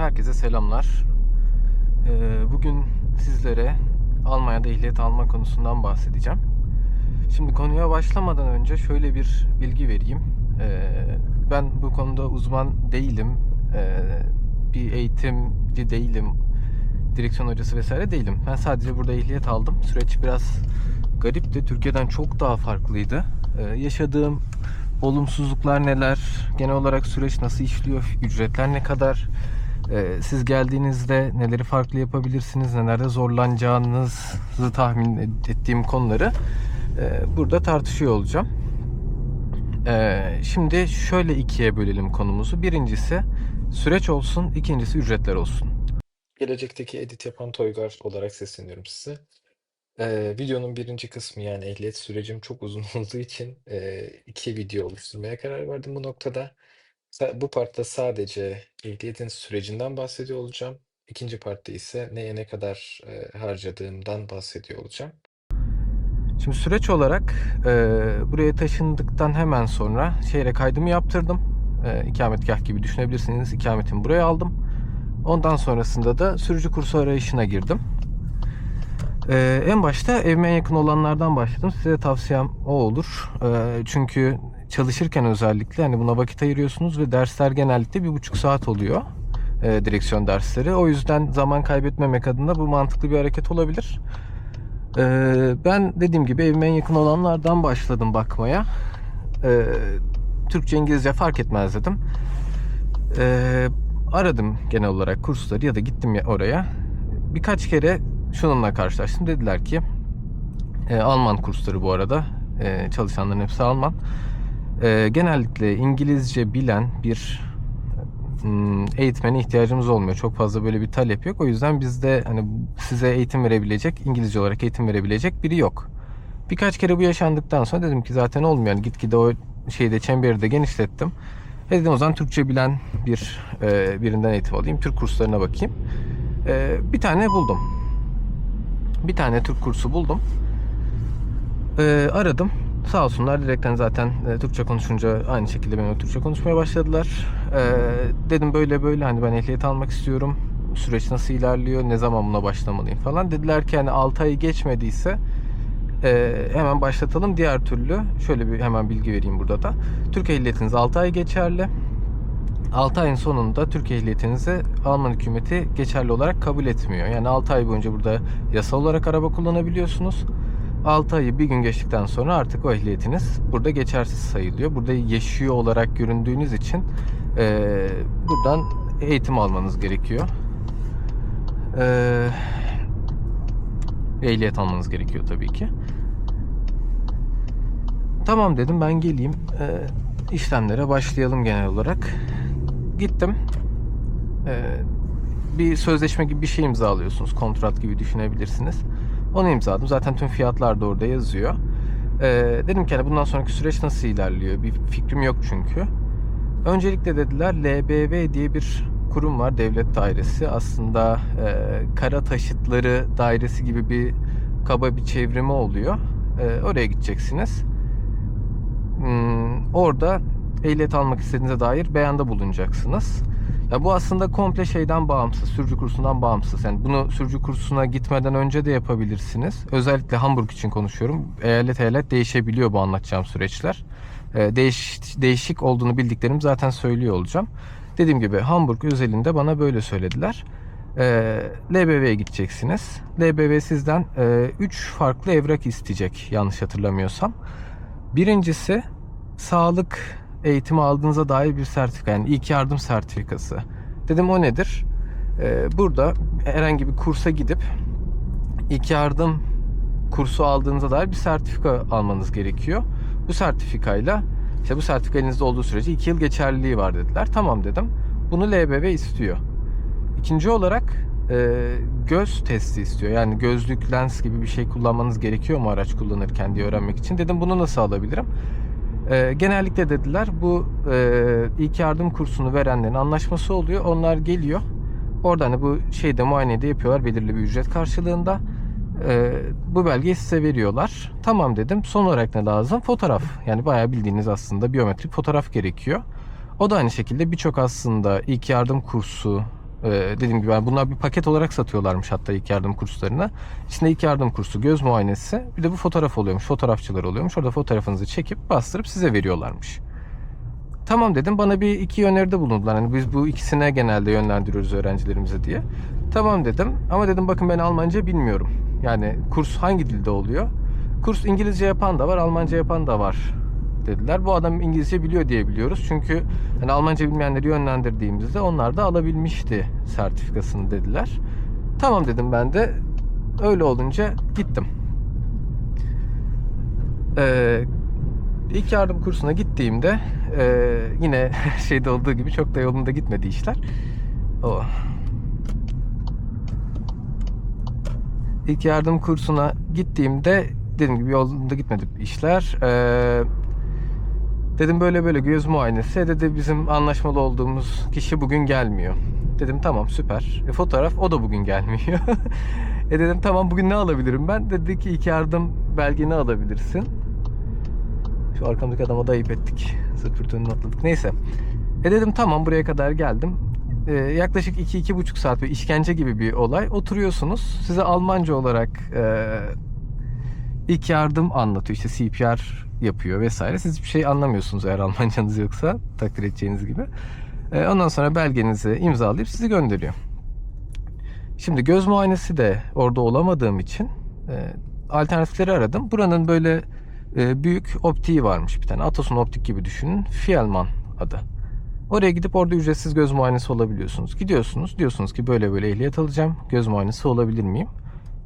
Herkese selamlar. Ee, Bugün sizlere Almanya'da ehliyet alma konusundan bahsedeceğim. Şimdi konuya başlamadan önce şöyle bir bilgi vereyim. Ee, Ben bu konuda uzman değilim. Ee, Bir eğitimci değilim. Direksiyon hocası vesaire değilim. Ben sadece burada ehliyet aldım. Süreç biraz garipti. Türkiye'den çok daha farklıydı. Yaşadığım olumsuzluklar neler? Genel olarak süreç nasıl işliyor? Ücretler ne kadar? Ee, siz geldiğinizde neleri farklı yapabilirsiniz? Nelerde zorlanacağınızı tahmin ettiğim konuları e, burada tartışıyor olacağım. Ee, şimdi şöyle ikiye bölelim konumuzu. Birincisi süreç olsun, ikincisi ücretler olsun. Gelecekteki edit yapan Toygar olarak sesleniyorum size. Ee, videonun birinci kısmı yani ehliyet sürecim çok uzun olduğu için e, iki video oluşturmaya karar verdim bu noktada. Bu partta sadece ehliyetin sürecinden bahsediyor olacağım. İkinci partta ise neye ne kadar e, harcadığımdan bahsediyor olacağım. Şimdi süreç olarak e, buraya taşındıktan hemen sonra şehre kaydımı yaptırdım. E, ikametgah gibi düşünebilirsiniz. İkametimi buraya aldım. Ondan sonrasında da sürücü kursu arayışına girdim. E, en başta evime en yakın olanlardan başladım. Size tavsiyem o olur. E, çünkü çalışırken özellikle hani buna vakit ayırıyorsunuz ve dersler genellikle bir buçuk saat oluyor. E, direksiyon dersleri. O yüzden zaman kaybetmemek adına bu mantıklı bir hareket olabilir. Ee, ben dediğim gibi evime en yakın olanlardan başladım bakmaya. Ee, Türkçe, İngilizce fark etmez dedim. Ee, aradım genel olarak kursları ya da gittim ya oraya. Birkaç kere şununla karşılaştım. Dediler ki e, Alman kursları bu arada. E, çalışanların hepsi Alman. E, genellikle İngilizce bilen bir hmm, eğitmene ihtiyacımız olmuyor. Çok fazla böyle bir talep yok. O yüzden bizde hani size eğitim verebilecek, İngilizce olarak eğitim verebilecek biri yok. Birkaç kere bu yaşandıktan sonra dedim ki zaten olmuyor. Yani gitgide o şeyde çemberi de genişlettim. E dedim o zaman Türkçe bilen bir e, birinden eğitim alayım. Türk kurslarına bakayım. E, bir tane buldum. Bir tane Türk kursu buldum. E, aradım. Sağ olsunlar direkten zaten e, Türkçe konuşunca aynı şekilde benimle Türkçe konuşmaya başladılar. E, dedim böyle böyle hani ben ehliyet almak istiyorum. Süreç nasıl ilerliyor? Ne zaman buna başlamalıyım falan. Dediler ki hani 6 ayı geçmediyse e, hemen başlatalım. Diğer türlü şöyle bir hemen bilgi vereyim burada da. Türk ehliyetiniz 6 ay geçerli. 6 ayın sonunda Türk ehliyetinizi Alman hükümeti geçerli olarak kabul etmiyor. Yani 6 ay boyunca burada yasal olarak araba kullanabiliyorsunuz. 6 ayı bir gün geçtikten sonra artık o ehliyetiniz burada geçersiz sayılıyor. Burada yaşıyor olarak göründüğünüz için e, buradan eğitim almanız gerekiyor. E, ehliyet almanız gerekiyor tabii ki. Tamam dedim ben geleyim. E, işlemlere başlayalım genel olarak. Gittim. E, bir sözleşme gibi bir şey imzalıyorsunuz. Kontrat gibi düşünebilirsiniz. Onu imzaladım. Zaten tüm fiyatlar da orada yazıyor. Ee, dedim ki hani bundan sonraki süreç nasıl ilerliyor? Bir fikrim yok çünkü. Öncelikle dediler LBV diye bir kurum var. Devlet dairesi. Aslında e, kara taşıtları dairesi gibi bir kaba bir çevrimi oluyor. E, oraya gideceksiniz. Hmm, orada ehliyet almak istediğinize dair beyanda bulunacaksınız. Ya bu aslında komple şeyden bağımsız, sürücü kursundan bağımsız. Yani bunu sürücü kursuna gitmeden önce de yapabilirsiniz. Özellikle Hamburg için konuşuyorum. Eyalet eyalet değişebiliyor bu anlatacağım süreçler. Ee, değiş, değişik olduğunu bildiklerim zaten söylüyor olacağım. Dediğim gibi Hamburg özelinde bana böyle söylediler. Ee, LBV'ye gideceksiniz. LBV sizden 3 farklı evrak isteyecek yanlış hatırlamıyorsam. Birincisi sağlık eğitimi aldığınıza dair bir sertifika yani ilk yardım sertifikası. Dedim o nedir? Ee, burada herhangi bir kursa gidip ilk yardım kursu aldığınıza dair bir sertifika almanız gerekiyor. Bu sertifikayla işte bu sertifika elinizde olduğu sürece 2 yıl geçerliliği var dediler. Tamam dedim. Bunu LBV istiyor. İkinci olarak e, göz testi istiyor. Yani gözlük, lens gibi bir şey kullanmanız gerekiyor mu araç kullanırken diye öğrenmek için. Dedim bunu nasıl alabilirim? E, genellikle dediler bu e, ilk yardım kursunu verenlerin anlaşması oluyor. Onlar geliyor. Orada hani bu şeyde muayeneyi de yapıyorlar belirli bir ücret karşılığında. E, bu belgeyi size veriyorlar. Tamam dedim. Son olarak ne lazım? Fotoğraf. Yani bayağı bildiğiniz aslında biyometrik fotoğraf gerekiyor. O da aynı şekilde birçok aslında ilk yardım kursu Ee, dediğim gibi yani bunlar bir paket olarak satıyorlarmış hatta ilk yardım kurslarına. İçinde ilk yardım kursu, göz muayenesi, bir de bu fotoğraf oluyormuş. Fotoğrafçılar oluyormuş. Orada fotoğrafınızı çekip bastırıp size veriyorlarmış. Tamam dedim. Bana bir iki öneride bulundular. Hani biz bu ikisine genelde yönlendiriyoruz öğrencilerimize diye. Tamam dedim. Ama dedim bakın ben Almanca bilmiyorum. Yani kurs hangi dilde oluyor? Kurs İngilizce yapan da var, Almanca yapan da var dediler. Bu adam İngilizce biliyor diye biliyoruz. Çünkü hani Almanca bilmeyenleri yönlendirdiğimizde onlar da alabilmişti sertifikasını dediler. Tamam dedim ben de. Öyle olunca gittim. Ee, ilk yardım kursuna gittiğimde e, yine şeyde olduğu gibi çok da yolunda gitmedi işler. O. İlk yardım kursuna gittiğimde dediğim gibi yolunda gitmedi işler. Ee, dedim böyle böyle göz muayenesi. Dedi bizim anlaşmalı olduğumuz kişi bugün gelmiyor. Dedim tamam süper. E, fotoğraf o da bugün gelmiyor. e dedim tamam bugün ne alabilirim ben? Dedi ki ilk yardım belgeni alabilirsin. Şu arkamdaki adama da ayıp ettik. Pürtünün atladık. Neyse. E dedim tamam buraya kadar geldim. Ee, yaklaşık 2-2,5 saat bir işkence gibi bir olay. Oturuyorsunuz. Size Almanca olarak e, ilk yardım anlatıyor. İşte CPR yapıyor vesaire. Siz hiçbir şey anlamıyorsunuz eğer Almancanız yoksa takdir edeceğiniz gibi. E, ondan sonra belgenizi imzalayıp sizi gönderiyor. Şimdi göz muayenesi de orada olamadığım için e, alternatifleri aradım. Buranın böyle e, büyük optiği varmış bir tane. Atos'un optik gibi düşünün. Fielman adı. Oraya gidip orada ücretsiz göz muayenesi olabiliyorsunuz. Gidiyorsunuz diyorsunuz ki böyle böyle ehliyet alacağım. Göz muayenesi olabilir miyim?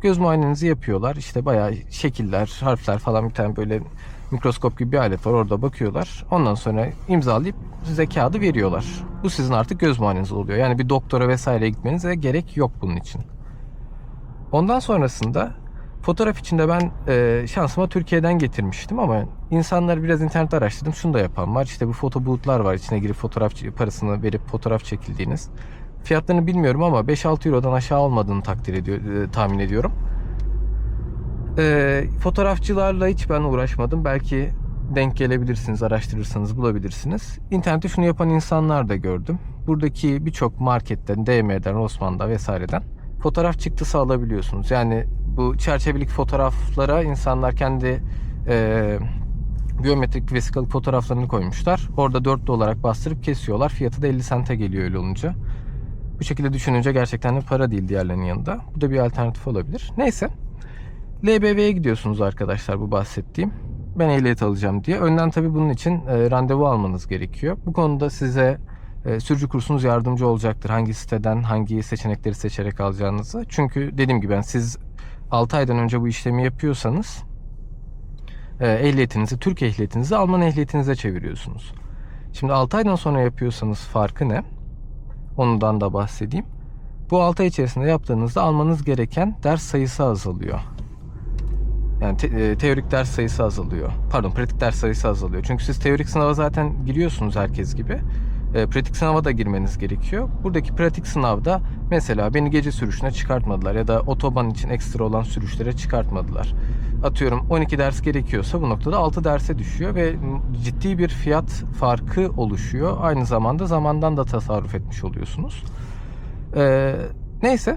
Göz muayenenizi yapıyorlar. İşte bayağı şekiller, harfler falan bir tane böyle mikroskop gibi bir alet var. Orada bakıyorlar. Ondan sonra imzalayıp size kağıdı veriyorlar. Bu sizin artık göz muayeneniz oluyor. Yani bir doktora vesaireye gitmenize gerek yok bunun için. Ondan sonrasında fotoğraf içinde ben e, şansıma Türkiye'den getirmiştim ama insanlar biraz internette araştırdım. Şunu da yapan var. İşte bu foto boot'lar var. İçine girip fotoğraf parasını verip fotoğraf çekildiğiniz. Fiyatlarını bilmiyorum ama 5-6 Euro'dan aşağı olmadığını takdir ediyor, e, tahmin ediyorum. E, fotoğrafçılarla hiç ben uğraşmadım. Belki denk gelebilirsiniz, araştırırsanız bulabilirsiniz. İnternette şunu yapan insanlar da gördüm. Buradaki birçok marketten, DM'den, Osman'da vesaireden fotoğraf çıktısı alabiliyorsunuz. Yani bu çerçevelik fotoğraflara insanlar kendi e, biyometrik vesikalık fotoğraflarını koymuşlar. Orada 4 olarak bastırıp kesiyorlar. Fiyatı da 50 sente geliyor öyle olunca. Bu şekilde düşününce gerçekten de para değil diğerlerinin yanında. Bu da bir alternatif olabilir. Neyse. LBV'ye gidiyorsunuz arkadaşlar bu bahsettiğim. Ben ehliyet alacağım diye. Önden tabii bunun için e, randevu almanız gerekiyor. Bu konuda size e, sürücü kursunuz yardımcı olacaktır. Hangi siteden hangi seçenekleri seçerek alacağınızı. Çünkü dediğim gibi ben siz 6 aydan önce bu işlemi yapıyorsanız e, ehliyetinizi, Türk ehliyetinizi Alman ehliyetinize çeviriyorsunuz. Şimdi 6 aydan sonra yapıyorsanız farkı ne? Ondan da bahsedeyim. Bu 6 ay içerisinde yaptığınızda almanız gereken ders sayısı azalıyor. Yani te- e, teorik ders sayısı azalıyor. Pardon, pratik ders sayısı azalıyor. Çünkü siz teorik sınava zaten giriyorsunuz herkes gibi. E, pratik sınava da girmeniz gerekiyor. Buradaki pratik sınavda mesela beni gece sürüşüne çıkartmadılar ya da otoban için ekstra olan sürüşlere çıkartmadılar. Atıyorum 12 ders gerekiyorsa bu noktada 6 derse düşüyor ve ciddi bir fiyat farkı oluşuyor. Aynı zamanda zamandan da tasarruf etmiş oluyorsunuz. E, neyse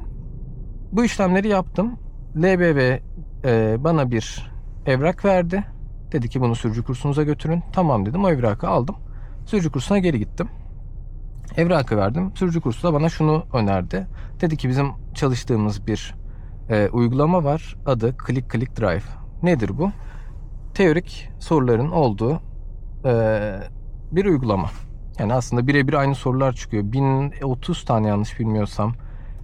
bu işlemleri yaptım. LBV e, bana bir evrak verdi. Dedi ki bunu sürücü kursunuza götürün. Tamam dedim o evrakı aldım. Sürücü kursuna geri gittim. Evrakı verdim. Sürücü kursu da bana şunu önerdi. Dedi ki bizim çalıştığımız bir e, uygulama var. Adı Click Click Drive. Nedir bu? Teorik soruların olduğu e, bir uygulama. Yani aslında birebir aynı sorular çıkıyor. 1030 tane yanlış bilmiyorsam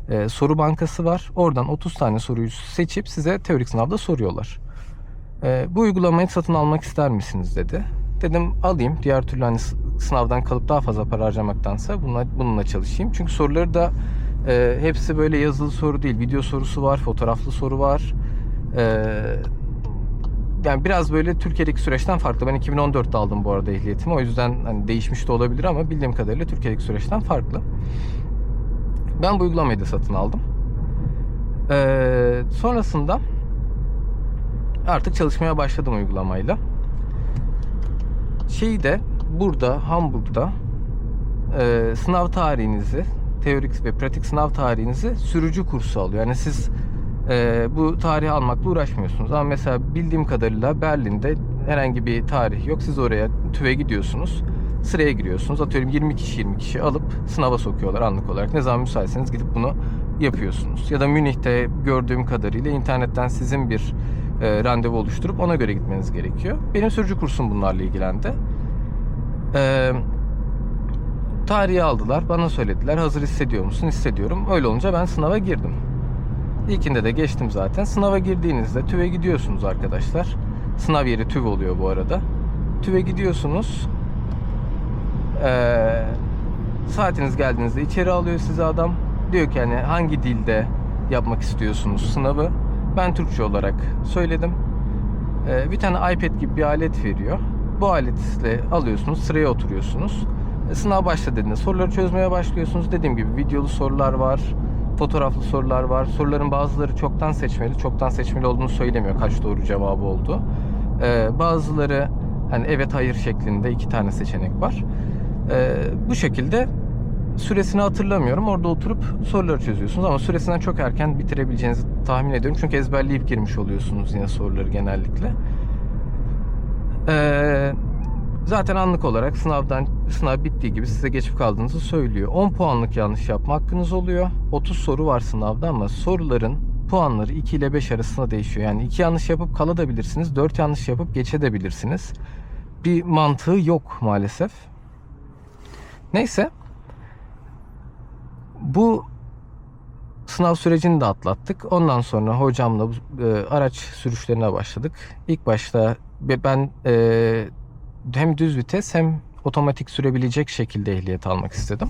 e, soru bankası var. Oradan 30 tane soruyu seçip size teorik sınavda soruyorlar. E, bu uygulamayı satın almak ister misiniz dedi. Dedim alayım. Diğer türlü hani sınavdan kalıp daha fazla para harcamaktansa bununla, bununla çalışayım. Çünkü soruları da e, hepsi böyle yazılı soru değil. Video sorusu var, fotoğraflı soru var. E, yani biraz böyle Türkiye'deki süreçten farklı. Ben 2014'te aldım bu arada ehliyetimi. O yüzden hani değişmiş de olabilir ama bildiğim kadarıyla Türkiye'deki süreçten farklı. Ben bu uygulamayı da satın aldım. Ee, sonrasında artık çalışmaya başladım uygulamayla. Şeyi de burada Hamburg'da e, sınav tarihinizi teorik ve pratik sınav tarihinizi sürücü kursu alıyor. Yani siz e, bu tarihi almakla uğraşmıyorsunuz. Ama mesela bildiğim kadarıyla Berlin'de herhangi bir tarih yok. Siz oraya TÜV'e gidiyorsunuz. Sıraya giriyorsunuz. Atıyorum 20 kişi 20 kişi alıp sınava sokuyorlar anlık olarak. Ne zaman müsaitseniz gidip bunu yapıyorsunuz. Ya da Münih'te gördüğüm kadarıyla internetten sizin bir e, randevu oluşturup ona göre gitmeniz gerekiyor. Benim sürücü kursum bunlarla ilgilendi. Eee tarihi aldılar. Bana söylediler. Hazır hissediyor musun? Hissediyorum. Öyle olunca ben sınava girdim. İlkinde de geçtim zaten. Sınava girdiğinizde TÜV'e gidiyorsunuz arkadaşlar. Sınav yeri TÜV oluyor bu arada. TÜV'e gidiyorsunuz. Ee, saatiniz geldiğinizde içeri alıyor sizi adam. Diyor ki hani hangi dilde yapmak istiyorsunuz sınavı. Ben Türkçe olarak söyledim. Ee, bir tane iPad gibi bir alet veriyor. Bu aletle alıyorsunuz, sıraya oturuyorsunuz. E, Sınav başladı dediğinde soruları çözmeye başlıyorsunuz. Dediğim gibi videolu sorular var, fotoğraflı sorular var. Soruların bazıları çoktan seçmeli, çoktan seçmeli olduğunu söylemiyor kaç doğru cevabı oldu. Ee, bazıları hani evet hayır şeklinde iki tane seçenek var. Ee, bu şekilde süresini hatırlamıyorum. Orada oturup soruları çözüyorsunuz ama süresinden çok erken bitirebileceğinizi tahmin ediyorum. Çünkü ezberleyip girmiş oluyorsunuz yine soruları genellikle. Ee, zaten anlık olarak sınavdan sınav bittiği gibi size geçip kaldığınızı söylüyor. 10 puanlık yanlış yapma hakkınız oluyor. 30 soru var sınavda ama soruların puanları 2 ile 5 arasında değişiyor. Yani 2 yanlış yapıp kalabilirsiniz, 4 yanlış yapıp geçebilirsiniz. Bir mantığı yok maalesef. Neyse. Bu sınav sürecini de atlattık. Ondan sonra hocamla e, araç sürüşlerine başladık. İlk başta be- ben e, hem düz vites hem otomatik sürebilecek şekilde ehliyet almak istedim.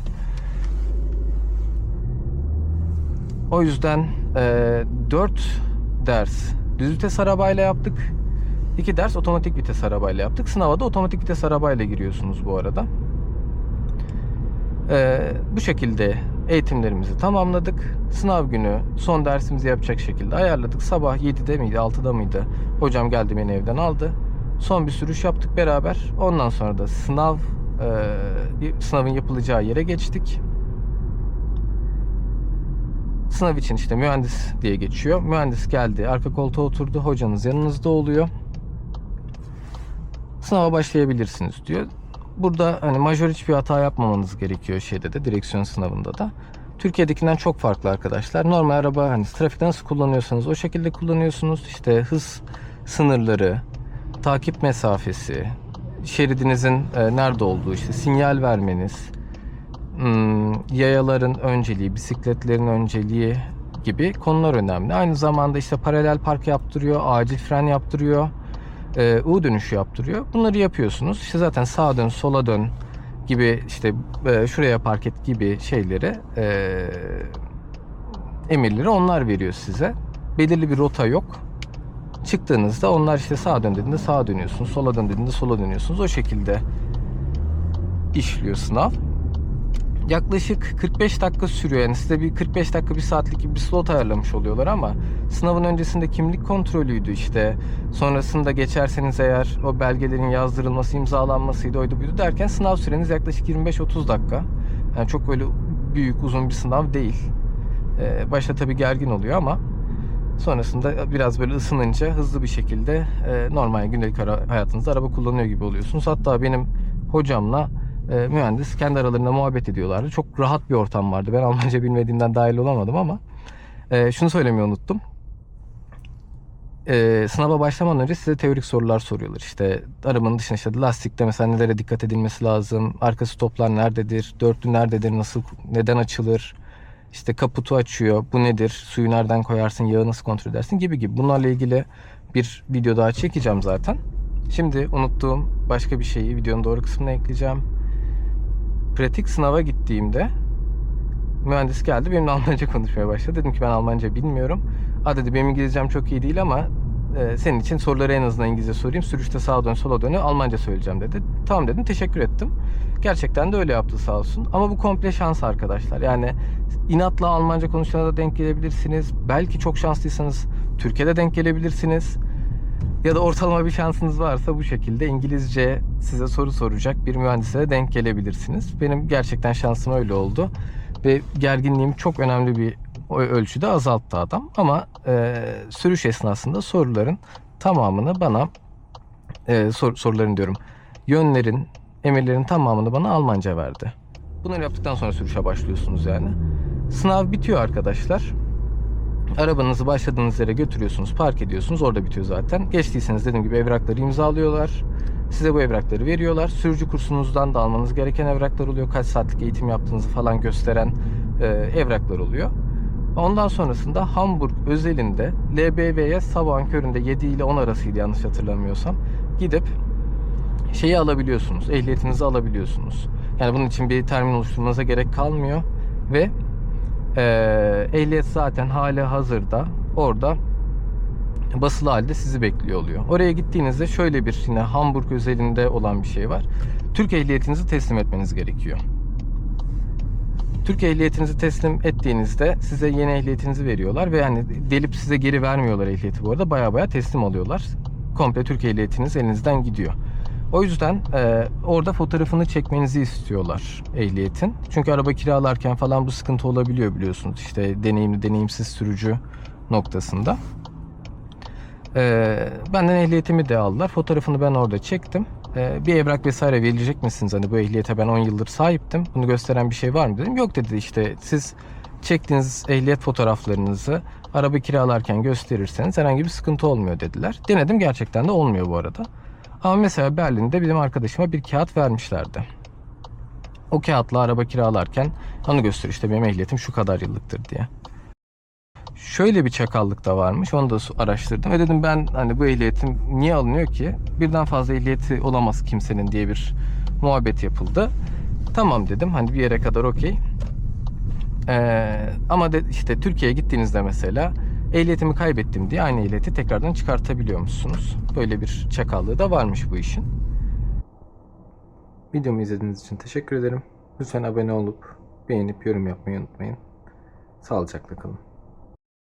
O yüzden e, 4 ders düz vites arabayla yaptık. 2 ders otomatik vites arabayla yaptık. Sınava da otomatik vites arabayla giriyorsunuz bu arada. E, bu şekilde eğitimlerimizi tamamladık. Sınav günü son dersimizi yapacak şekilde ayarladık. Sabah 7'de miydi 6'da mıydı? Hocam geldi beni evden aldı. Son bir sürüş yaptık beraber. Ondan sonra da sınav e, sınavın yapılacağı yere geçtik. Sınav için işte mühendis diye geçiyor. Mühendis geldi, arka koltuğa oturdu. Hocanız yanınızda oluyor. Sınava başlayabilirsiniz diyor. Burada hani majör hiçbir hata yapmamanız gerekiyor şeyde de direksiyon sınavında da. Türkiye'dekinden çok farklı arkadaşlar. Normal araba hani trafikte nasıl kullanıyorsanız o şekilde kullanıyorsunuz. İşte hız sınırları, takip mesafesi, şeridinizin e, nerede olduğu, işte sinyal vermeniz, hmm, yayaların önceliği, bisikletlerin önceliği gibi konular önemli. Aynı zamanda işte paralel park yaptırıyor, acil fren yaptırıyor, e, U dönüşü yaptırıyor. Bunları yapıyorsunuz. İşte zaten sağa dön, sola dön gibi işte e, şuraya park et gibi şeyleri e, emirleri onlar veriyor size. Belirli bir rota yok. Çıktığınızda onlar işte sağa dön dediğinde sağa dönüyorsunuz, sola dön dediğinde sola dönüyorsunuz. O şekilde işliyor sınav. Yaklaşık 45 dakika sürüyor. Yani size bir 45 dakika bir saatlik gibi bir slot ayarlamış oluyorlar ama sınavın öncesinde kimlik kontrolüydü işte. Sonrasında geçerseniz eğer o belgelerin yazdırılması, imzalanmasıydı, oydu buydu derken sınav süreniz yaklaşık 25-30 dakika. Yani çok böyle büyük, uzun bir sınav değil. Ee, başta tabii gergin oluyor ama sonrasında biraz böyle ısınınca hızlı bir şekilde e, normal gündelik hayatınızda araba kullanıyor gibi oluyorsunuz. Hatta benim hocamla e, mühendis kendi aralarında muhabbet ediyorlardı. Çok rahat bir ortam vardı. Ben Almanca bilmediğimden dahil olamadım ama e, şunu söylemeyi unuttum. E, sınava başlamadan önce size teorik sorular soruyorlar. İşte arabanın dışında işte lastikte mesela nelere dikkat edilmesi lazım, arka stoplar nerededir, dörtlü nerededir, nasıl, neden açılır, işte kaputu açıyor, bu nedir, suyu nereden koyarsın, yağı nasıl kontrol edersin gibi gibi. Bunlarla ilgili bir video daha çekeceğim zaten. Şimdi unuttuğum başka bir şeyi videonun doğru kısmına ekleyeceğim. Pratik sınava gittiğimde mühendis geldi benimle Almanca konuşmaya başladı. Dedim ki ben Almanca bilmiyorum. Ha dedi benim İngilizcem çok iyi değil ama e, senin için soruları en azından İngilizce sorayım. Sürüşte sağa dön sola dön Almanca söyleyeceğim dedi. Tamam dedim teşekkür ettim. Gerçekten de öyle yaptı sağ olsun. Ama bu komple şans arkadaşlar. Yani inatla Almanca konuşana da denk gelebilirsiniz. Belki çok şanslıysanız Türkiye'de denk gelebilirsiniz. Ya da ortalama bir şansınız varsa bu şekilde İngilizce size soru soracak bir mühendise de denk gelebilirsiniz. Benim gerçekten şansım öyle oldu. Ve gerginliğimi çok önemli bir ölçüde azalttı adam. Ama e, sürüş esnasında soruların tamamını bana e, sor- soruların diyorum yönlerin, emirlerin tamamını bana Almanca verdi. Bunları yaptıktan sonra sürüşe başlıyorsunuz yani. Sınav bitiyor arkadaşlar. Arabanızı başladığınız yere götürüyorsunuz, park ediyorsunuz. Orada bitiyor zaten. Geçtiyseniz dediğim gibi evrakları imzalıyorlar. Size bu evrakları veriyorlar. Sürücü kursunuzdan da almanız gereken evraklar oluyor. Kaç saatlik eğitim yaptığınızı falan gösteren e, evraklar oluyor. Ondan sonrasında Hamburg özelinde LBV'ye sabahın köründe 7 ile 10 arasıydı yanlış hatırlamıyorsam. Gidip şeyi alabiliyorsunuz. Ehliyetinizi alabiliyorsunuz. Yani bunun için bir termin oluşturmanıza gerek kalmıyor ve eee, ehliyet zaten hali hazırda orada basılı halde sizi bekliyor oluyor. Oraya gittiğinizde şöyle bir yine Hamburg özelinde olan bir şey var. Türk ehliyetinizi teslim etmeniz gerekiyor. Türk ehliyetinizi teslim ettiğinizde size yeni ehliyetinizi veriyorlar ve yani delip size geri vermiyorlar ehliyeti bu arada. Baya baya teslim alıyorlar. Komple Türk ehliyetiniz elinizden gidiyor. O yüzden e, orada fotoğrafını çekmenizi istiyorlar ehliyetin. Çünkü araba kiralarken falan bu sıkıntı olabiliyor biliyorsunuz. İşte deneyimli deneyimsiz sürücü noktasında. E, benden ehliyetimi de aldılar. Fotoğrafını ben orada çektim. E, bir evrak vesaire verilecek misiniz? Hani bu ehliyete ben 10 yıldır sahiptim. Bunu gösteren bir şey var mı dedim. Yok dedi işte siz çektiğiniz ehliyet fotoğraflarınızı araba kiralarken gösterirseniz herhangi bir sıkıntı olmuyor dediler. Denedim gerçekten de olmuyor bu arada. Ama mesela Berlin'de benim arkadaşıma bir kağıt vermişlerdi. O kağıtla araba kiralarken onu göster işte benim ehliyetim şu kadar yıllıktır diye. Şöyle bir çakallık da varmış. Onu da araştırdım. Ve dedim ben hani bu ehliyetim niye alınıyor ki? Birden fazla ehliyeti olamaz kimsenin diye bir muhabbet yapıldı. Tamam dedim. Hani bir yere kadar okey. Ee, ama de, işte Türkiye'ye gittiğinizde mesela ehliyetimi kaybettim diye aynı ehliyeti tekrardan çıkartabiliyor musunuz? Böyle bir çakallığı da varmış bu işin. Videomu izlediğiniz için teşekkür ederim. Lütfen abone olup beğenip yorum yapmayı unutmayın. Sağlıcakla kalın.